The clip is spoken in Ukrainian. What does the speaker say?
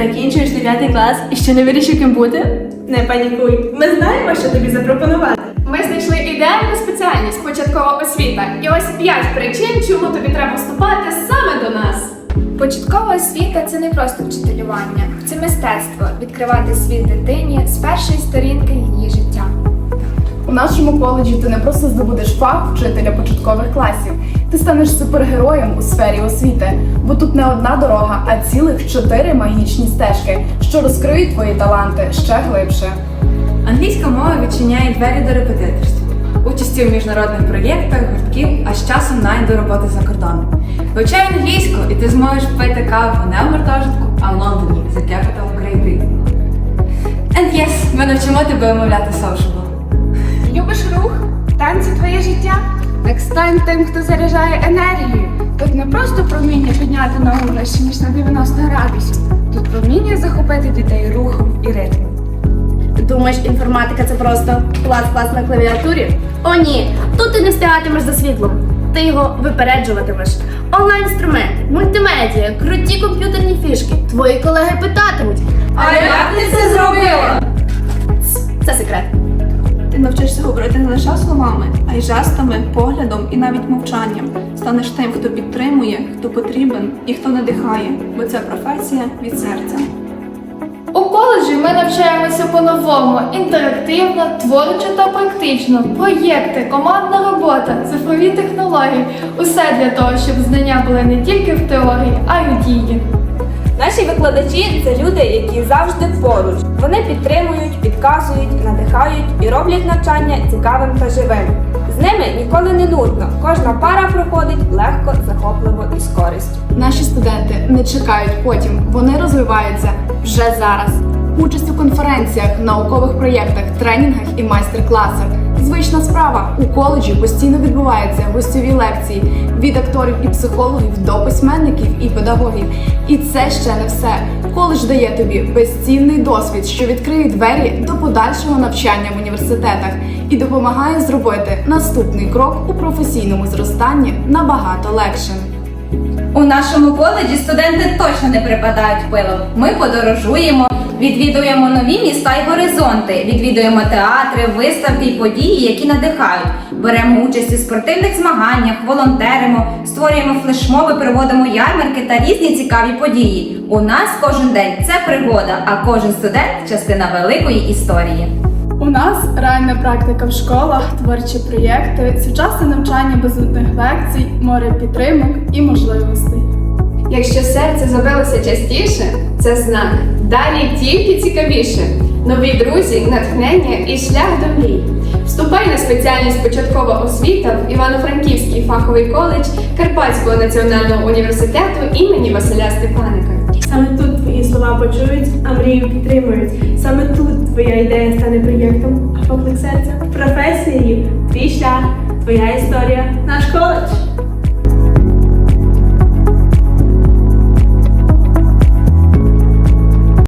Закінчуєш 9 клас і ще не вирішив ким бути? Не панікуй, ми знаємо, що тобі запропонувати. Ми знайшли ідеальну спеціальність початкова освіта. І ось п'ять причин, чому тобі треба вступати саме до нас. Початкова освіта це не просто вчителювання, це мистецтво відкривати світ дитині з першої сторінки її життя. У нашому коледжі ти не просто здобудеш фах вчителя початкових класів, ти станеш супергероєм у сфері освіти, бо тут не одна дорога, а цілих чотири магічні стежки, що розкриють твої таланти ще глибше. Англійська мова відчиняє двері до репетиторства, участі в міжнародних проєктах, гуртків, а з часом навіть до роботи за кордоном. Вивчай англійську, і ти зможеш пити каву не в гуртожитку, а в Лондоні за Capital Britain. And yes, ми навчимо тебе вимовляти sociable. Любиш рух? Танці твоє життя? Так стань тим, хто заряджає енергію. Тут не просто проміння підняти ногу вище, ніж на 90 градусів. Тут проміння захопити дітей рухом і ритмом. Думаєш, інформатика це просто клас-клас на клавіатурі? О, ні, тут ти не встигатимеш за світлом. Ти його випереджуватимеш. Онлайн-інструменти, мультимедіа, круті комп'ютерні фішки. Твої колеги питатимуть. А як ти це зробила? Це секрет. Навчишся говорити не лише словами, а й жестами, поглядом і навіть мовчанням. Станеш тим, хто підтримує, хто потрібен і хто надихає, бо це професія від серця. У коледжі ми навчаємося по-новому, інтерактивно, творчо та практично. Проєкти, командна робота, цифрові технології усе для того, щоб знання були не тільки в теорії, а й у дії. Наші викладачі це люди, які завжди поруч. Вони підтримують, підказують, надихають і роблять навчання цікавим та живим. З ними ніколи не нудно. Кожна пара проходить легко, захопливо і з користю. Наші студенти не чекають потім, вони розвиваються вже зараз. Участь у конференціях, наукових проєктах, тренінгах і майстер-класах. Звична справа у коледжі постійно відбуваються гостьові лекції від акторів і психологів до письменників педагогів. І це ще не все. Коледж дає тобі безцінний досвід, що відкриє двері до подальшого навчання в університетах і допомагає зробити наступний крок у професійному зростанні набагато легшим. У нашому коледжі студенти точно не припадають пилом. Ми подорожуємо, відвідуємо нові міста й горизонти, відвідуємо театри, виставки й події, які надихають. Беремо участь у спортивних змаганнях, волонтеримо, створюємо флешмоби, проводимо ярмарки та різні цікаві події. У нас кожен день це пригода, а кожен студент частина великої історії. У нас реальна практика в школах, творчі проєкти, сучасне навчання без нудних лекцій, море підтримок і можливостей. Якщо серце забилося частіше, це знак. Далі тільки цікавіше. Нові друзі, натхнення і шлях до мрій. Вступай на спеціальність початкова освіта в Івано-Франківський фаховий коледж Карпатського національного університету імені Василя Стефаника. Саме тут твої слова почують, а мрію підтримують. Саме тут твоя ідея стане проєктом, а поклик серця професією, твій шлях, твоя історія, наш коледж.